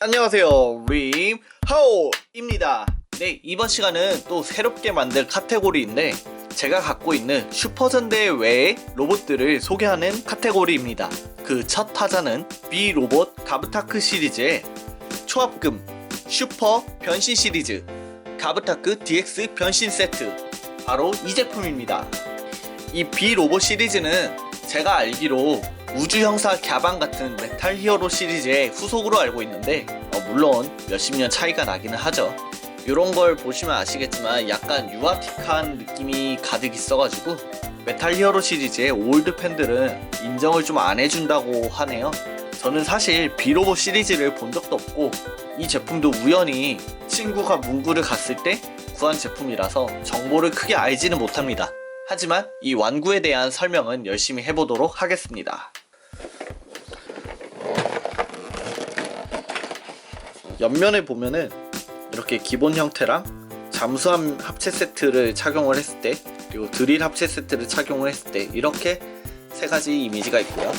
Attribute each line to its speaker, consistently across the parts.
Speaker 1: 안녕하세요 림 하오입니다. 네 이번 시간은 또 새롭게 만들 카테고리인데 제가 갖고 있는 슈퍼전대 외의 로봇들을 소개하는 카테고리입니다. 그 첫 타자는 비로봇 가브타크 시리즈의 초합금 슈퍼 변신 시리즈 가브타크 DX 변신 세트. 바로 이 제품입니다. 이 비로봇 시리즈는 제가 알기로 우주 형사 갸방 같은 메탈 히어로 시리즈의 후속으로 알고 있는데 어, 물론 몇십 년 차이가 나기는 하죠. 이런 걸 보시면 아시겠지만 약간 유아틱한 느낌이 가득 있어가지고 메탈 히어로 시리즈의 올드 팬들은 인정을 좀 안 해준다고 하네요. 저는 사실 비로봇 시리즈를 본 적도 없고 이 제품도 우연히 친구가 문구를 갔을 때 구한 제품이라서 정보를 크게 알지는 못합니다. 하지만 이 완구에 대한 설명은 열심히 해보도록 하겠습니다. 옆면에 보면은 이렇게 기본 형태랑 잠수함 합체 세트를 착용을 했을 때 그리고 드릴 합체 세트를 착용을 했을 때 이렇게 세 가지 이미지가 있고요.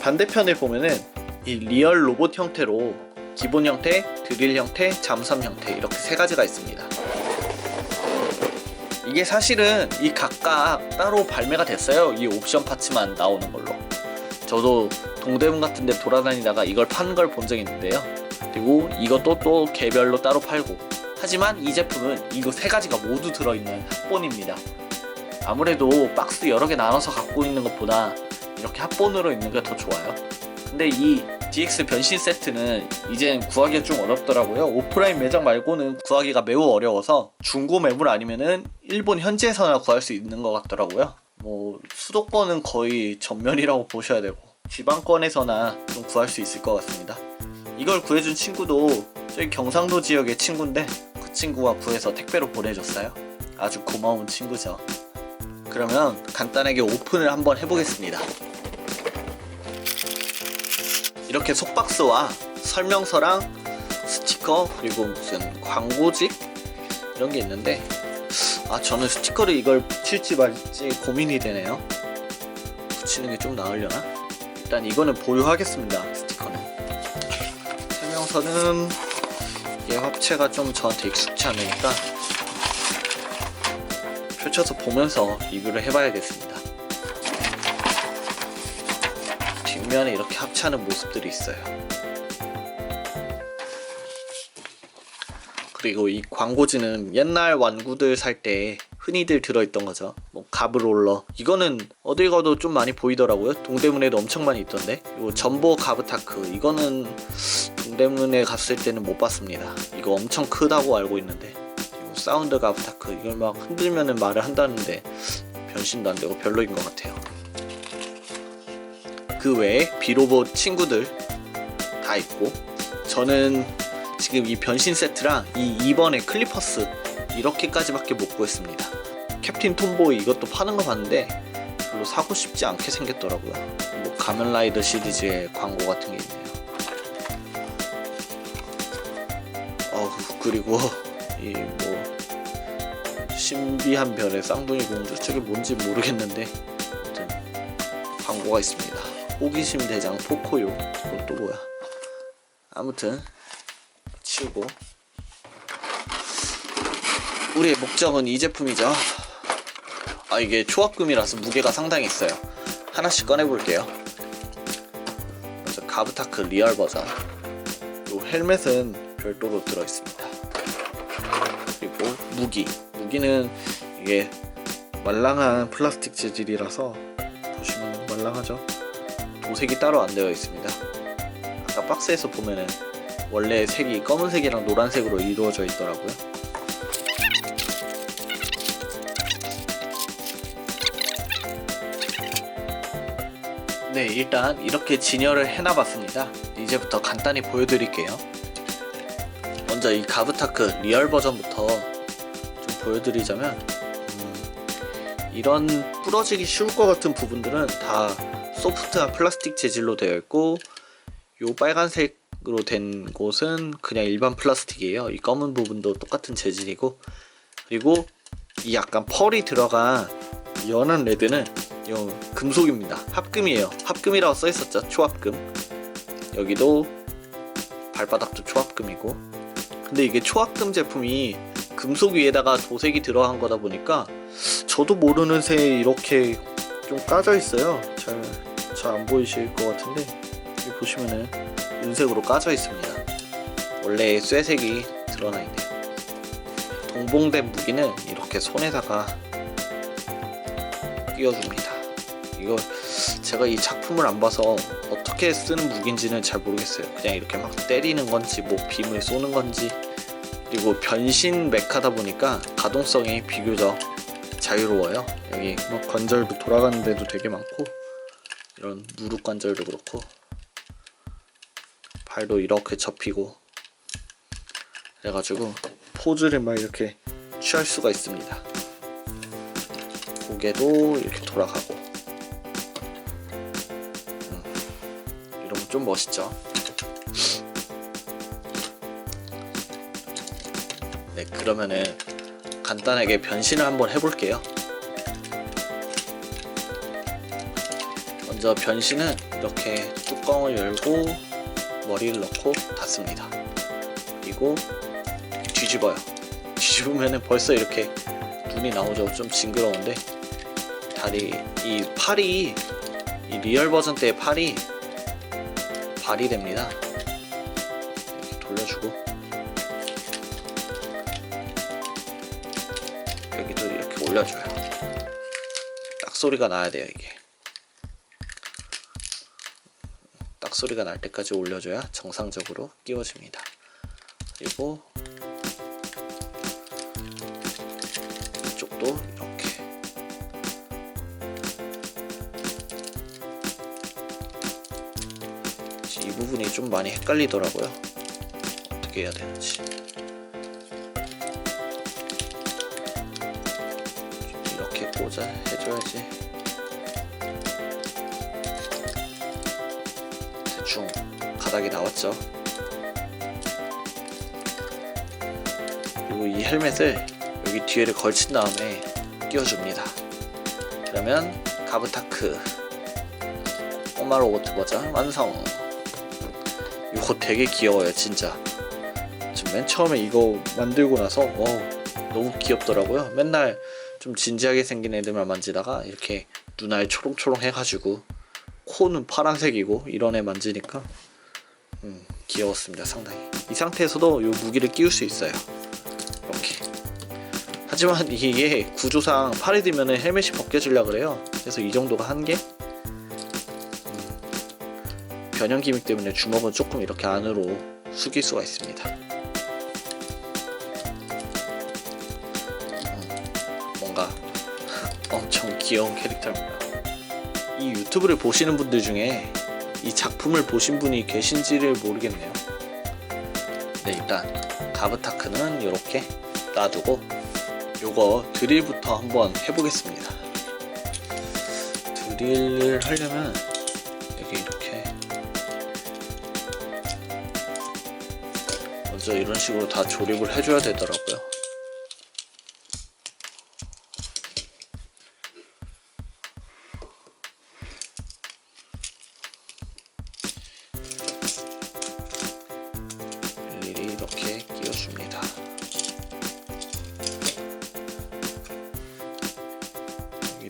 Speaker 1: 반대편에 보면은 이 리얼 로봇 형태로 기본 형태, 드릴 형태, 잠수함 형태 이렇게 세 가지가 있습니다. 이게 사실은 이 각각 따로 발매가 됐어요. 이 옵션 파츠만 나오는 걸로. 저도 동대문 같은 데 돌아다니다가 이걸 파는 걸 본 적이 있는데요. 그리고 이것도 또 개별로 따로 팔고. 하지만 이 제품은 이거 세 가지가 모두 들어있는 합본입니다. 아무래도 박스 여러 개 나눠서 갖고 있는 것보다 이렇게 합본으로 있는 게 더 좋아요. 근데 이 DX 변신 세트는 이젠 구하기가 좀 어렵더라고요. 오프라인 매장 말고는 구하기가 매우 어려워서 중고 매물 아니면은 일본 현지에서나 구할 수 있는 것 같더라고요. 뭐 수도권은 거의 전면이라고 보셔야 되고 지방권에서나 좀 구할 수 있을 것 같습니다. 이걸 구해준 친구도 저희 경상도 지역의 친구인데 그 친구가 구해서 택배로 보내줬어요. 아주 고마운 친구죠. 그러면 간단하게 오픈을 한번 해보겠습니다. 이렇게 속박스와 설명서랑 스티커 그리고 무슨 광고지 이런 게 있는데 아 저는 스티커를 이걸 붙일지 말지 고민이 되네요. 붙이는 게 좀 나으려나? 일단 이거는 보유하겠습니다 스티커는. 설명서는 얘 합체가 좀 저한테 익숙치 않으니까 펼쳐서 보면서 리뷰를 해봐야겠습니다 뒷면에 이렇게 합체하는 모습들이 있어요. 그리고 이 광고지는 옛날 완구들 살 때 흔히들 들어있던 거죠. 뭐 가브롤러 이거는 어딜 가도 좀 많이 보이더라고요. 동대문에도 엄청 많이 있던데. 그리고 전보 가브타크 이거는 동대문에 갔을 때는 못 봤습니다. 이거 엄청 크다고 알고 있는데. 사운드 가브타크 이걸 막 흔들면은 말을 한다는데 변신도 안 되고 별로인 것 같아요. 그 외에 비로봇 친구들 다 있고 저는 지금 이 변신 세트랑 이 2번의 클리퍼스 이렇게까지밖에 못 구했습니다. 캡틴 톰보이 이것도 파는 거 봤는데 별로 사고 싶지 않게 생겼더라고요. 뭐 가면라이더 시리즈의 광고 같은 게 있네요. 어 그리고 이 뭐 신비한 별의 쌍둥이 공주 저게 뭔지 모르겠는데 아무튼 광고가 있습니다 호기심 대장 포코요. 이건 또 뭐야? 아무튼 치우고. 우리의 목적은 이 제품이죠. 아 이게 초합금이라서 무게가 상당히 있어요. 하나씩 꺼내 볼게요. 먼저 가브타크 리얼 버전. 요 헬멧은 별도로 들어 있습니다. 그리고 무기. 무기는 이게 말랑한 플라스틱 재질이라서 보시면 말랑하죠 도색이 따로 안 되어 있습니다. 아까 박스에서 보면은 원래 색이 검은색이랑 노란색으로 이루어져 있더라고요. 네, 일단 이렇게 진열을 해놔봤습니다. 이제부터 간단히 보여드릴게요. 먼저 이 가브타크 리얼 버전부터 좀 보여드리자면 음, 이런 부러지기 쉬울 것 같은 부분들은 다 소프트한 플라스틱 재질로 되어 있고 요 빨간색으로 된 곳은 그냥 일반 플라스틱이에요. 이 검은 부분도 똑같은 재질이고 그리고 이 약간 펄이 들어간 연한 레드는 요 금속입니다. 합금이에요. 합금이라고 써 있었죠. 초합금. 여기도 발바닥도 초합금이고 근데 이게 초합금 제품이 금속 위에다가 도색이 들어간 거다 보니까 저도 모르는 새에 이렇게 좀 까져 있어요 잘 잘 안 보이실 것 같은데 여기 보시면은 은색으로 까져 있습니다 원래 쇠색이 드러나 있네요 동봉된 무기는 이렇게 손에다가 끼워줍니다 이거 제가 이 작품을 안 봐서 어떻게 쓰는 무기인지는 잘 모르겠어요. 그냥 이렇게 막 때리는 건지 뭐 빔을 쏘는 건지 그리고 변신 메카다 보니까 가동성이 비교적 자유로워요. 여기 뭐 관절도 돌아가는 데도 되게 많고 이런 무릎 관절도 그렇고 발도 이렇게 접히고 그래가지고 포즈를 막 이렇게 취할 수가 있습니다. 고개도 이렇게 돌아가고 이러면 좀 멋있죠. 네, 그러면은 간단하게 변신을 한번 해볼게요. 먼저 변신은 이렇게 뚜껑을 열고 머리를 넣고 닫습니다. 그리고 뒤집어요. 뒤집으면은 벌써 이렇게 눈이 나오죠. 좀 징그러운데 다리 이 팔이 이 리얼 버전 때의 팔이 발이 됩니다. 돌려주고 여기도 이렇게 올려줘요. 딱 소리가 나야 돼요 이게. 소리가 날 때까지 올려줘야 정상적으로 끼워집니다. 그리고 이쪽도 이렇게 이 부분이 좀 많이 헷갈리더라고요. 어떻게 해야 되는지. 좀 이렇게 꽂아 해줘야지. 가닥이 나왔죠. 그리고 이 헬멧을 여기 뒤에를 걸친 다음에 끼워줍니다. 그러면 가브타크 꼬마 로봇 버전 완성. 이거 되게 귀여워요 진짜 저맨 처음에 이거 만들고 나서 어, 너무 귀엽더라고요 맨날 좀 진지하게 생긴 애들만 만지다가 이렇게 눈알 초롱초롱 해가지고 코는 파란색이고 이런 애 만지니까 음, 귀여웠습니다 상당히 이 상태에서도 이 무기를 끼울 수 있어요 이렇게 하지만 이게 구조상 팔에 들면은 헬멧이 벗겨지려 그래요 그래서 이 정도가 한계 변형 기믹 때문에 주먹은 조금 이렇게 안으로 숙일 수가 있습니다. 음, 뭔가 엄청 귀여운 캐릭터입니다. 이 유튜브를 보시는 분들 중에 이 작품을 보신 분이 계신지를 모르겠네요. 네, 일단 가브타크는 이렇게 놔두고 요거 드릴부터 한번 해보겠습니다. 드릴을 하려면 여기 이렇게 먼저 이런 식으로 다 조립을 해줘야 되더라고요.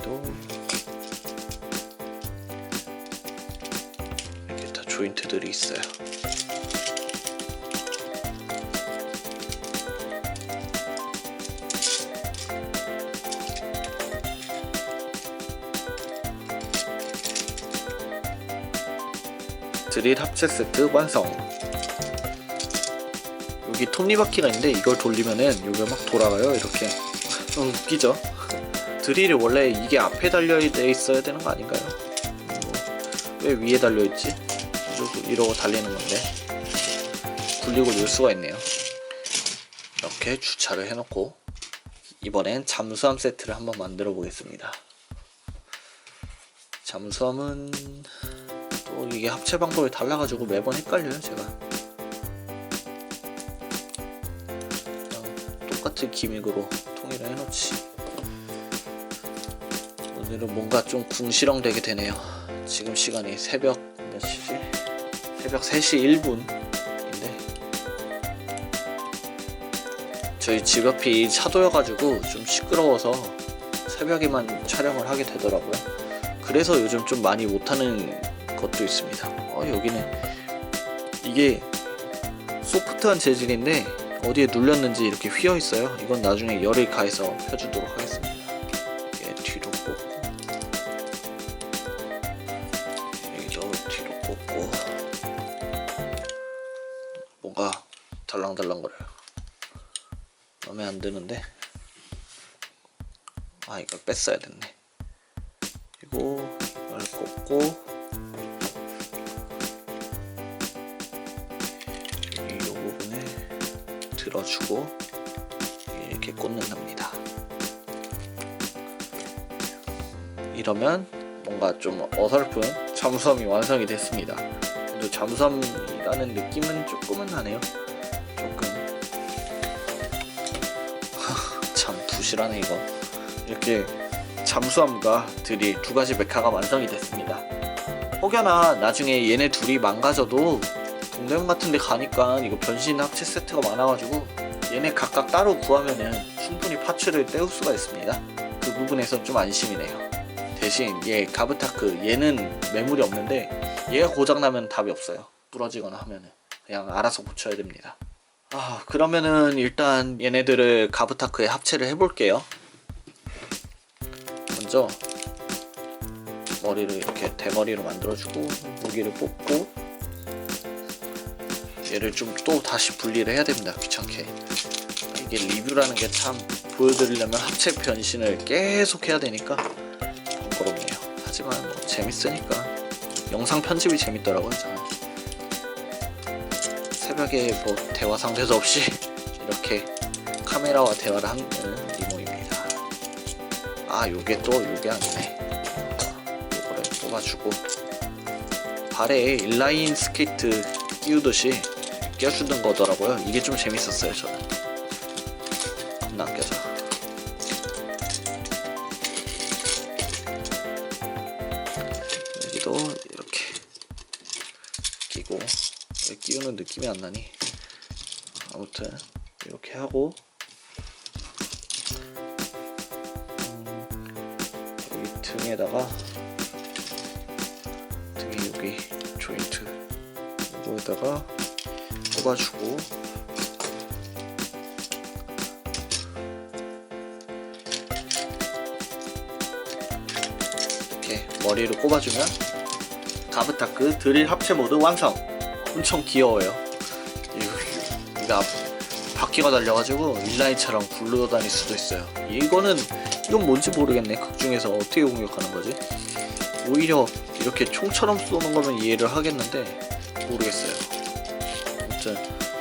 Speaker 1: 여기도 이렇게 다 조인트들이 있어요. 드릴 합체 세트 완성. 여기 톱니바퀴가 있는데 이걸 돌리면은 여기가 막 돌아가요 이렇게. 어, 웃기죠? 드릴이 원래 이게 앞에 달려 있어야 되는 거 아닌가요? 뭐, 왜 위에 달려 있지? 이러고, 달리는 건데 굴리고 넣을 수가 있네요. 이렇게 주차를 해놓고 이번엔 잠수함 세트를 한번 만들어 보겠습니다. 잠수함은 또 이게 합체 방법이 달라가지고 매번 헷갈려요 제가 똑같은 기믹으로 통일을 해놓지 오늘은 뭔가 좀 궁시렁 되게 되네요 지금 시간이 새벽 몇 시지? 새벽 3시 1분인데 저희 집 앞이 차도여가지고 좀 시끄러워서 새벽에만 촬영을 하게 되더라고요. 그래서 요즘 좀 많이 못하는 것도 있습니다. 어, 여기는 이게 소프트한 재질인데 어디에 눌렸는지 이렇게 휘어 있어요. 이건 나중에 열을 가해서 펴주도록 하겠습니다. 안 드는데 아 이걸 뺐어야 됐네. 그리고 이걸 꽂고 이 부분에 들어주고 이렇게 꽂는답니다. 이러면 뭔가 좀 어설픈 잠수함이 완성이 됐습니다. 근데 잠수함이라는 느낌은 조금은 나네요. 조금 부실하네 이거. 이렇게 잠수함과 드릴 두 가지 메카가 완성이 됐습니다. 혹여나 나중에 얘네 둘이 망가져도 동대문 같은 데 가니까 이거 변신 합체 세트가 많아가지고 얘네 각각 따로 구하면은 충분히 파츠를 떼올 수가 있습니다. 그 부분에서 좀 안심이네요. 대신 얘 가브타크 얘는 매물이 없는데 얘가 고장나면 답이 없어요. 부러지거나 하면은 그냥 알아서 고쳐야 됩니다. 아 그러면은 일단 얘네들을 가브타크에 합체를 해볼게요. 먼저 머리를 이렇게 대머리로 만들어주고 무기를 뽑고 얘를 좀 또 다시 분리를 해야 됩니다 귀찮게. 이게 리뷰라는 게 참 보여드리려면 합체 변신을 계속 해야 되니까 번거롭네요. 하지만 뭐 재밌으니까 영상 편집이 재밌더라고요 저는 새벽에 뭐 대화 상대도 없이 이렇게 카메라와 대화를 하는 리모입니다 아 요게 또 요게 아니네 요거를 뽑아주고 발에 인라인 스케이트 끼우듯이 껴주는 거더라고요. 이게 좀 재밌었어요, 저는. 겁나 안 껴져. 끼우는 느낌이 안 나니? 아무튼 이렇게 하고. 음, 여기 등에다가 등에 여기 조인트 이거에다가 꼽아주고. 이렇게 머리를 꼽아주면 가브타크 드릴 합체 모드 완성 엄청 귀여워요. 이거, 바퀴가 달려가지고 인라인처럼 굴러다닐 수도 있어요. 이거는 이건 뭔지 모르겠네. 극 중에서 어떻게 공격하는 거지? 오히려 이렇게 총처럼 쏘는 거면 이해를 하겠는데 모르겠어요. 아무튼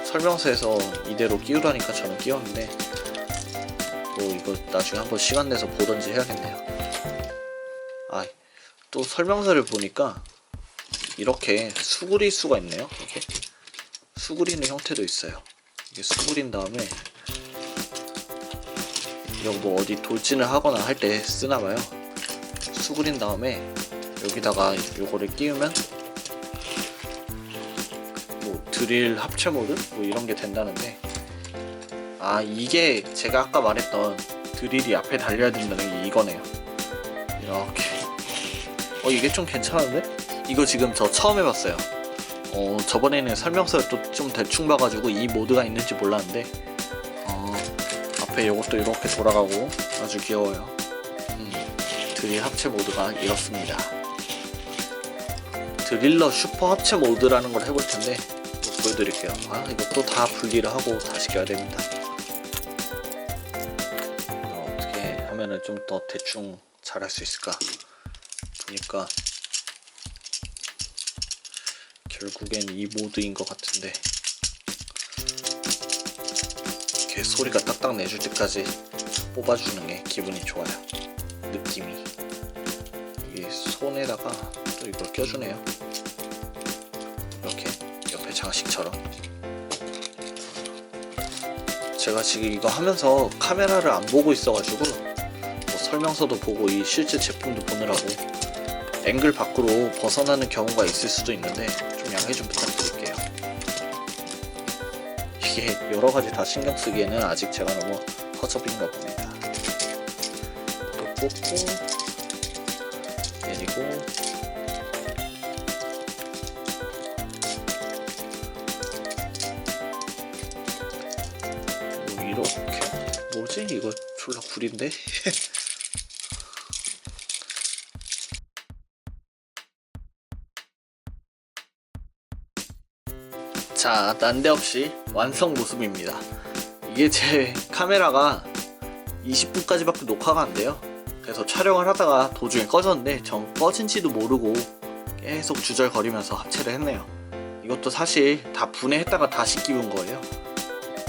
Speaker 1: 설명서에서 이대로 끼우라니까 저는 끼웠는데 뭐 이거 나중에 한번 시간 내서 보던지 해야겠네요. 아 또 설명서를 보니까 이렇게 수그릴 수가 있네요. 이렇게. 수그리는 형태도 있어요. 이게 수그린 다음에 이거 뭐 어디 돌진을 하거나 할 때 쓰나봐요. 수그린 다음에 여기다가 요거를 끼우면 뭐 드릴 합체 모드? 뭐 이런 게 된다는데. 아 이게 제가 아까 말했던 드릴이 앞에 달려야 된다는 게 이거네요. 이렇게. 어 이게 좀 괜찮은데 이거 지금 저 처음 해봤어요 어 저번에는 설명서를 또 좀 대충 봐가지고 이 모드가 있는지 몰랐는데 어 앞에 요것도 이렇게 돌아가고 아주 귀여워요 음, 드릴 합체 모드가 이렇습니다 드릴러 슈퍼 합체 모드라는 걸 해볼 텐데 또 보여드릴게요. 아 이것도 다 분리를 하고 다시 껴야 됩니다. 어, 어떻게 하면은 좀 더 대충 잘할 수 있을까? 보니까 결국엔 이 모드인 것 같은데 이렇게 소리가 딱딱 내줄 때까지 뽑아주는 게 기분이 좋아요. 느낌이. 여기 손에다가 또 이걸 껴주네요. 이렇게 옆에 장식처럼. 제가 지금 이거 하면서 카메라를 안 보고 있어가지고 뭐 설명서도 보고 이 실제 제품도 보느라고 앵글 밖으로 벗어나는 경우가 있을 수도 있는데 양해 좀 부탁드릴게요. 이게 여러 가지 다 신경 쓰기에는 아직 제가 너무 허접인가 봅니다. 또 뽑고 내리고 뭐 이렇게 뭐지 이거 졸라 구린데? 자, 난데없이 완성 모습입니다. 이게 제 카메라가 20분까지밖에 녹화가 안 돼요. 그래서 촬영을 하다가 도중에 꺼졌는데 전 꺼진지도 모르고 계속 주절거리면서 합체를 했네요. 이것도 사실 다 분해했다가 다시 끼운 거예요.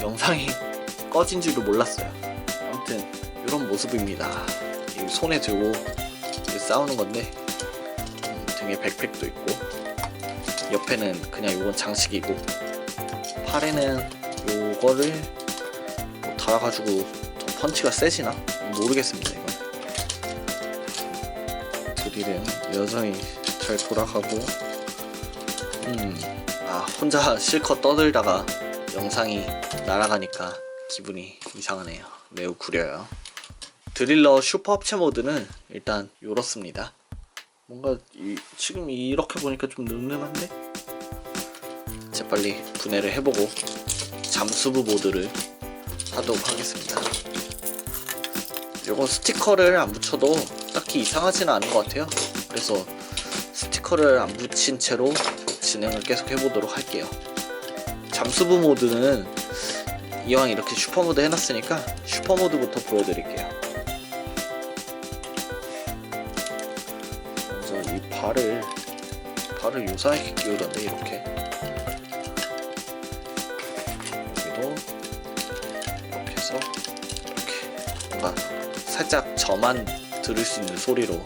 Speaker 1: 영상이 꺼진 줄도 몰랐어요. 아무튼 이런 모습입니다. 이 손에 들고 싸우는 건데 음, 등에 백팩도 있고 옆에는 그냥 이건 장식이고 팔에는 요거를 뭐 달아가지고 더 펀치가 세지나? 모르겠습니다 이건. 드릴은 여전히 잘 돌아가고. 음아 혼자 실컷 떠들다가 영상이 날아가니까 기분이 이상하네요. 매우 구려요. 드릴러 슈퍼 합체 모드는 일단 요렇습니다. 뭔가 이, 지금 이렇게 보니까 좀 늠름한데? 재빨리 분해를 해보고 잠수부 모드를 하도록 하겠습니다. 요거 스티커를 안 붙여도 딱히 이상하지는 않은 것 같아요. 그래서 스티커를 안 붙인 채로 진행을 계속 해보도록 할게요. 잠수부 모드는 이왕 이렇게 슈퍼 모드 해놨으니까 슈퍼 모드부터 보여드릴게요. 먼저 이 발을 발을 요사하게 끼우던데 이렇게 살짝 저만 들을 수 있는 소리로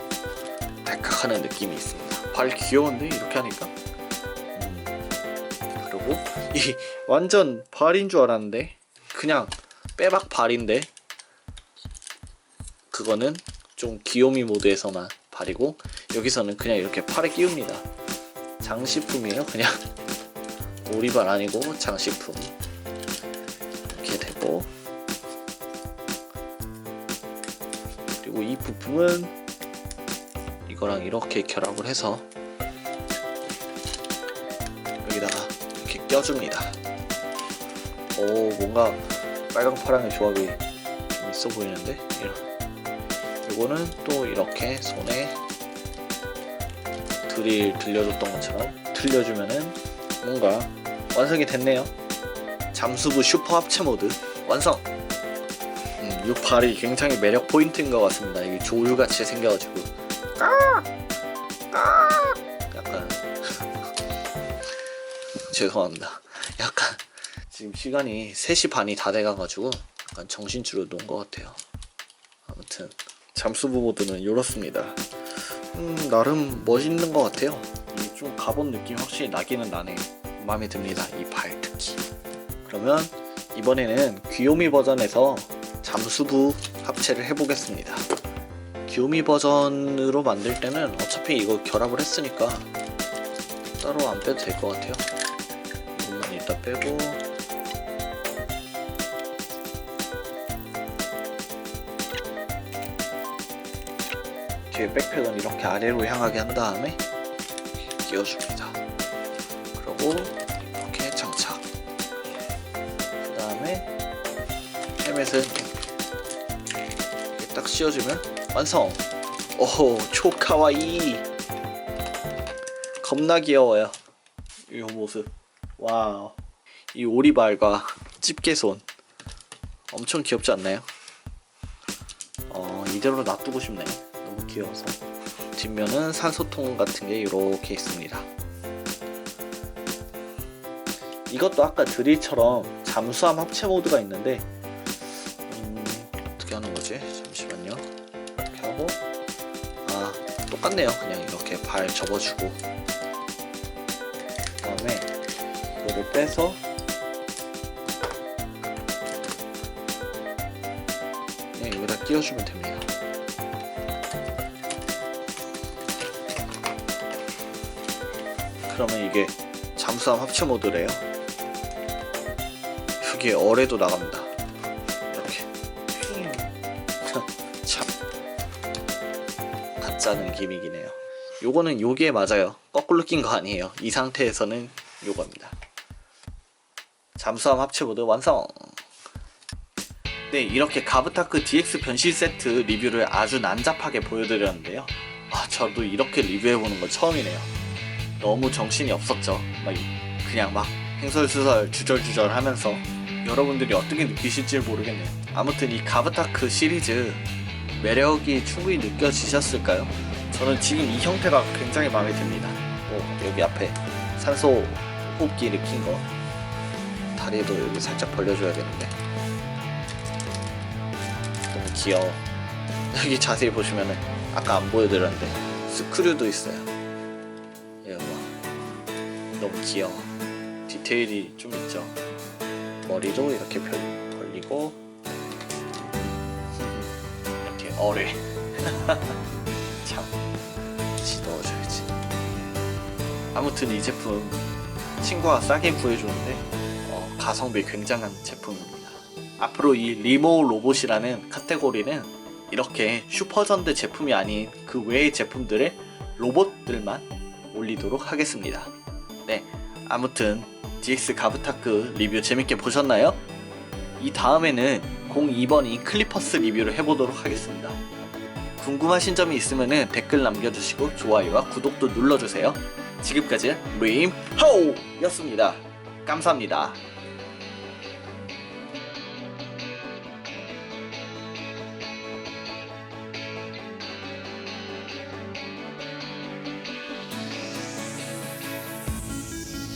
Speaker 1: 달칵하는 느낌이 있습니다. 발 귀여운데? 이렇게 하니까. 음, 그리고 이 완전 발인 줄 알았는데 그냥 빼박 발인데 그거는 좀 귀요미 모드에서만 발이고 여기서는 그냥 이렇게 팔에 끼웁니다. 장식품이에요, 그냥. 오리발 아니고 장식품 부품은 이거랑 이렇게 결합을 해서 여기다가 이렇게 껴줍니다. 오 뭔가 빨강 파랑의 조합이 좀 있어 보이는데. 이거는 또 이렇게 손에 드릴 들려줬던 것처럼 들려주면은 뭔가 완성이 됐네요. 잠수부 슈퍼 합체 모드 완성. 음, 이 발이 굉장히 매력 포인트인 것 같습니다. 이게 조류같이 생겨가지고 약간 죄송합니다. 약간 지금 시간이 3시 반이 다 돼가가지고 약간 정신줄을 놓은 것 같아요. 아무튼 잠수부 모드는 이렇습니다. 음, 나름 멋있는 것 같아요. 좀 가본 느낌 확실히 나기는 나네. 마음에 듭니다. 이 발 특히. 그러면 이번에는 귀요미 버전에서 잠수부 합체를 해보겠습니다. 귀요미 버전으로 만들 때는 어차피 이거 결합을 했으니까 따로 안 빼도 될 것 같아요. 이것만 이따 빼고 뒤에 백팩은 이렇게 아래로 향하게 한 다음에 끼워줍니다. 그리고 이렇게 장착. 그 다음에 헬멧은 씌워주면 완성. 오, 초카와이. 겁나 귀여워요. 이 모습. 와우. 이 오리발과 집게손 엄청 귀엽지 않나요? 어, 이대로 놔두고 싶네. 너무 귀여워서. 뒷면은 산소통 같은 게 이렇게 있습니다. 이것도 아까 드릴처럼 잠수함 합체 모드가 있는데 똑같네요. 그냥 이렇게 발 접어주고 그다음에 이거를 빼서 그냥 여기다 끼워주면 됩니다. 그러면 이게 잠수함 합체 모드래요. 여기 어뢰도 나갑니다. 가짜는 기믹이네요. 요거는 요게 맞아요. 거꾸로 낀 거 아니에요. 이 상태에서는 요겁니다. 잠수함 합체 모드 완성. 네, 이렇게 가브타크 DX 변신 세트 리뷰를 아주 난잡하게 보여드렸는데요. 아, 저도 이렇게 리뷰해보는 건 처음이네요. 너무 정신이 없었죠. 막 그냥 막 행설수설 주절주절 하면서 여러분들이 어떻게 느끼실지 모르겠네요. 아무튼 이 가브타크 시리즈 매력이 충분히 느껴지셨을까요? 저는 지금 이 형태가 굉장히 마음에 듭니다. 어, 여기 앞에 산소 호흡기 일으킨 거 다리도 여기 살짝 벌려줘야겠는데 너무 귀여워. 여기 자세히 보시면은 아까 안 보여드렸는데 스크류도 있어요. 이거 봐. 너무 귀여워. 디테일이 좀 있죠. 머리도 이렇게 펼, 벌리고 어뢰. 참 같이 넣어줘야지. 아무튼 이 제품 친구가 싸게 구해줬는데 어, 가성비 굉장한 제품입니다. 앞으로 이 리모 로봇이라는 카테고리는 이렇게 슈퍼전드 제품이 아닌 그 외의 제품들의 로봇들만 올리도록 하겠습니다. 네, 아무튼 DX 가브타크 리뷰 재밌게 보셨나요? 이 다음에는 02번이 클리퍼스 리뷰를 해보도록 하겠습니다. 궁금하신 점이 있으면 댓글 남겨주시고 좋아요와 구독도 눌러주세요. 지금까지 림호였습니다. 감사합니다.